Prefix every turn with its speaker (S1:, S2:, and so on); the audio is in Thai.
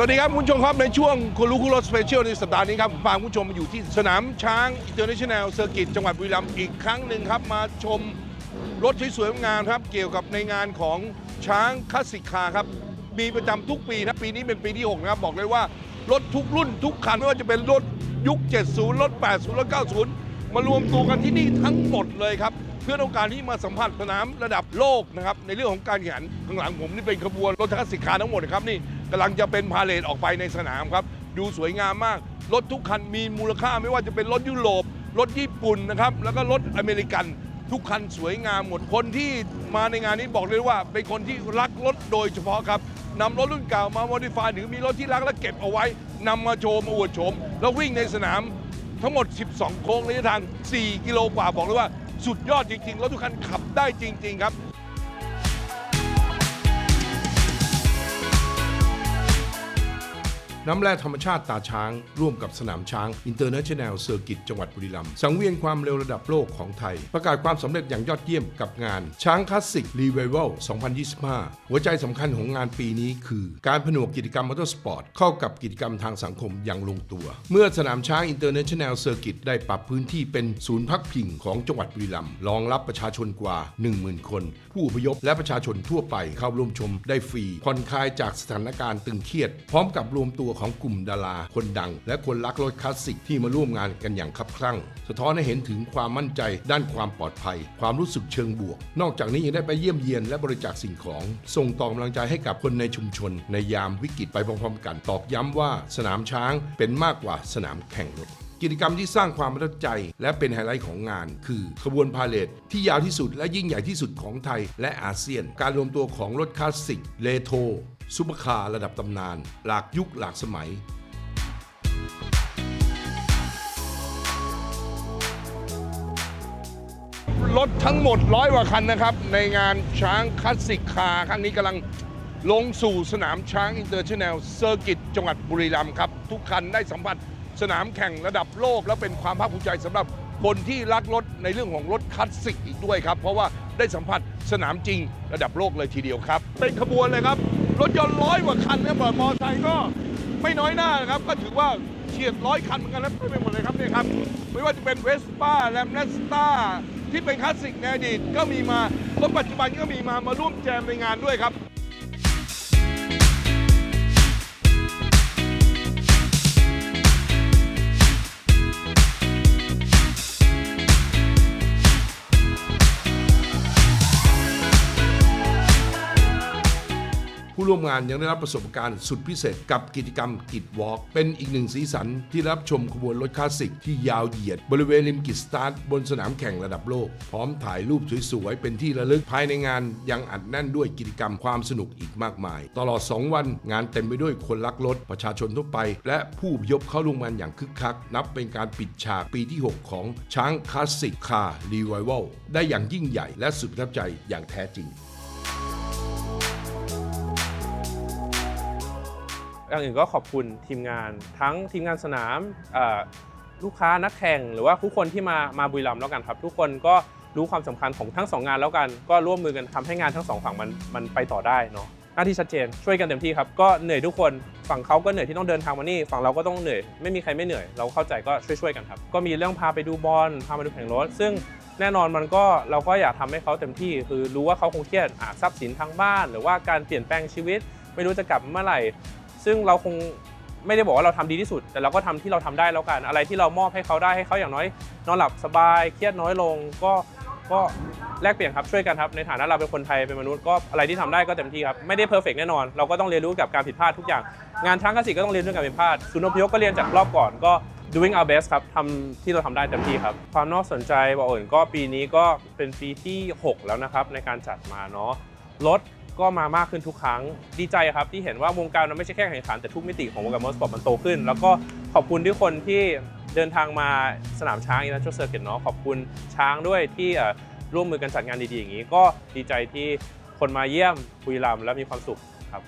S1: สวัสดีครับคุณผู้ชมครับในช่วงคุณรู้คุณรถสเปเชียลในสัปดาห์นี้ครับผมพาคุณผู้ชมมาอยู่ที่สนามช้างอินเตอร์เนชั่นแนลเซอร์กิตจังหวัดบุรีรัมย์อีกครั้งหนึ่งครับ มาชมรถสวยๆงามครับ เกี่ยวกับในงานของช้างคลาสสิกคาครับ มีประจำทุกปีนะปีนี้เป็นปีที่ 6 นะครับ บอกเลยว่า รถทุกรุ่นทุกคัน ไม่ว่าจะเป็นรถยุค 70 รถ 80 รถ 90 มารวมตัวกันที่นี่ทั้งหมดเลยครับ เพื่อต้องการที่มาสัมผัสสนามระดับโลกนะครับในเรื่องของการแข่งขันข้างหลังผมนี่เป็นขบวนรถคลาสสิกคาทั้งหมดนะครับนี่ กำลังจะเป็นพาเลทออกไปในสนามครับ ดูสวยงามมาก รถทุกคันมีมูลค่าไม่ว่าจะเป็นรถยุโรป รถญี่ปุ่นนะครับ แล้วก็รถอเมริกัน ทุกคันสวยงามหมด คนที่มาในงานนี้บอกเลยว่า เป็นคนที่รักรถโดยเฉพาะครับนำรถรุ่นเก่ามาโมดิฟายหรือมีรถที่รักและเก็บเอาไว้นำมาโชว์มาอวดโฉมแล้ววิ่งในสนามทั้งหมด 12 โค้งระยะทาง 4 กิโลกว่าบอกเลยว่า สุดยอดจริง ๆ รถทุกคันขับได้จริง ๆ ครับ น้ำแร่ธรรมชาติตาช้าง ร่วมกับสนามช้าง International Circuit จังหวัดบุรีรัมย์สังเวียนความเร็วระดับโลกของไทย ประกาศความสำเร็จอย่างยอดเยี่ยมกับงานช้างคลาสสิกรี v ว v a l 2025 หัวใจสำคัญของงานปีนี้คือ การผนวกกิจกรรมมอเตอร์สปอร์ตเข้ากับกิจกรรมทางสังคมอย่างลงตัว เมื่อสนามช้าง International Circuit ได้ปรับพื้นที่เป็นศูนย์พักพิงของจังหวัดบุรีรัมย์รองรับประชาชนกว่า 10,000 คน ผู้อพยพและประชาชนทั่วไปเข้าร่วมชมได้ฟรีผ่อนคลายจากสถานการณ์ตึงเครียด พร้อมกับรวมตัวของกลุ่มดารา คนดัง และคนรักรถคลาสสิกที่มาร่วมงานกันอย่างคับคลั่ง สะท้อนให้เห็นถึงความมั่นใจ ด้านความปลอดภัย ความรู้สึกเชิงบวก นอกจากนี้ยังได้ไปเยี่ยมเยียนและบริจาคสิ่งของ ส่งต่อกำลังใจให้กับคนในชุมชน ในยามวิกฤตไปพร้อมๆ กันตอกย้ำว่าสนามช้างเป็นมากกว่าสนามแข่งรถกิจกรรมที่สร้างความประทับใจ และเป็นไฮไลท์ของงาน คือขบวนพาเลทที่ยาวที่สุดและยิ่งใหญ่ที่สุดของไทยและอาเซียน การรวมตัวของรถคลาสสิกเลโท ซุปเปอร์คาร์ระดับตำนาน หลากยุคหลากสมัย รถทั้งหมดร้อยกว่าคันนะครับ ในงานช้างคลาสสิกคาร์ครั้งนี้กำลังลงสู่สนามช้างอินเตอร์เนชั่นแนลเซอร์กิตจังหวัดบุรีรัมย์ครับ ทุกคันได้สัมผัสสนามแข่งระดับโลก และเป็นความภาคภูมิใจสำหรับคนที่รักรถในเรื่องของรถคลาสสิกอีกด้วยครับ เพราะว่าได้สัมผัสสนามจริงระดับโลกเลยทีเดียวครับ เป็นขบวนเลยครับ รถยนต์ร้อยกว่าคันนะเปิดมอเตอร์ไซค์ก็ไม่น้อยหน้านะครับ ก็ถือว่าเฉียดร้อยคันเหมือนกันแล้วไปหมดเลยครับเนี่ยครับ ไม่ว่าจะเป็นเวสป้าแลมเนสตาที่เป็นคลาสสิกในอดีตก็มีมารถปัจจุบันก็มีมามาร่วมแจมในงานด้วยครับ ผู้ร่วมงานยังได้รับประสบการณ์สุดพิเศษกับกิจกรรมกิจวอล์กเป็นอีกหนึ่งสีสันที่รับชมขบวนรถคลาสสิกที่ยาวเหยียด บริเวณริมกิจสตาร์ทบนสนามแข่งระดับโลก พร้อมถ่ายรูปสวยๆ เป็นที่ระลึกภายในงานยังอัดแน่นด้วยกิจกรรมความสนุกอีกมากมาย ตลอด 2 วันงานเต็มไปด้วยคนรักรถประชาชนทั่วไป และผู้ยพเข้าร่วมงานอย่างคึกคัก นับเป็นการปิดฉากปีที่ 6 ของช้างคลาสสิกคาร์รีไววัลได้อย่างยิ่งใหญ่และสุดประทับใจอย่างแท้จริง
S2: อย่างอื่นก็ขอบคุณทีมงาน ทั้งทีมงานสนามลูกค้านักแข่ง หรือว่าทุกคนที่มามาบุรีรัมย์แล้วกันครับ ทุกคนก็รู้ความสำคัญของทั้งสองงานแล้วกัน ก็ร่วมมือกันทำให้งานทั้งสองฝั่งมันมันไปต่อได้เนาะหน้าที่ชัดเจนช่วยกันเต็มที่ครับ ก็เหนื่อยทุกคนฝั่งเขาก็เหนื่อยที่ต้องเดินทางมานี่ฝั่งเราก็ต้องเหนื่อยไม่มีใครไม่เหนื่อย เราเข้าใจก็ช่วยๆกันครับ ก็มีเรื่องพาไปดูบอลพามาดูแข่งรถ ซึ่งแน่นอนมันก็เราก็อยากทำให้เขาเต็มที่ คือรู้ว่าเขาคงเครียดอะทรัพย์สินทางบ้าน หรือว่าการเปลี่ยนแปลงชีวิต ไม่รู้จะกลับเมื่อไหร่ ซึ่งเราคงไม่ได้บอกว่าเราทำดีที่สุด แต่เราก็ทำที่เราทำได้แล้วกัน อะไรที่เรามอบให้เขาได้ให้เขาอย่างน้อย นอนหลับสบาย เครียดน้อยลง ก็ก็แลกเปลี่ยนครับช่วยกันครับในฐานะเราเป็นคนไทยเป็นมนุษย์ก็อะไรที่ทำได้ก็เต็มที่ครับไม่ได้เพอร์เฟกแน่นอน เราก็ต้องเรียนรู้กับการผิดพลาดทุกอย่าง งานช้างคลาสสิกก็ต้องเรียนรู้กับการผิดพลาดศูนย์อพยพก็เรียนจากรอบก่อนก็ doing our best ครับทำที่เราทำได้เต็มที่ครับ ความน่าสนใจบอกอื่นก็ปีนี้ก็เป็นปีที่ 6 แล้วนะครับในการจัดมาเนาะรถ ก็มามากขึ้นทุกครั้งดีใจครับที่เห็นว่าวงการมันไม่ใช่แค่แข่งขันแต่ทุกมิติของวงการมอเตอร์สปอร์ตมันโตขึ้น แล้วก็ขอบคุณทุกคนที่เดินทางมาสนามช้างอินเตอร์เนชั่นเซอร์กิตเนาะขอบคุณช้างด้วยที่ร่วมมือกันจัดงานดีๆอย่างนี้ ก็ดีใจที่คนมาเยี่ยมบุรีรัมย์และมีความสุขครับ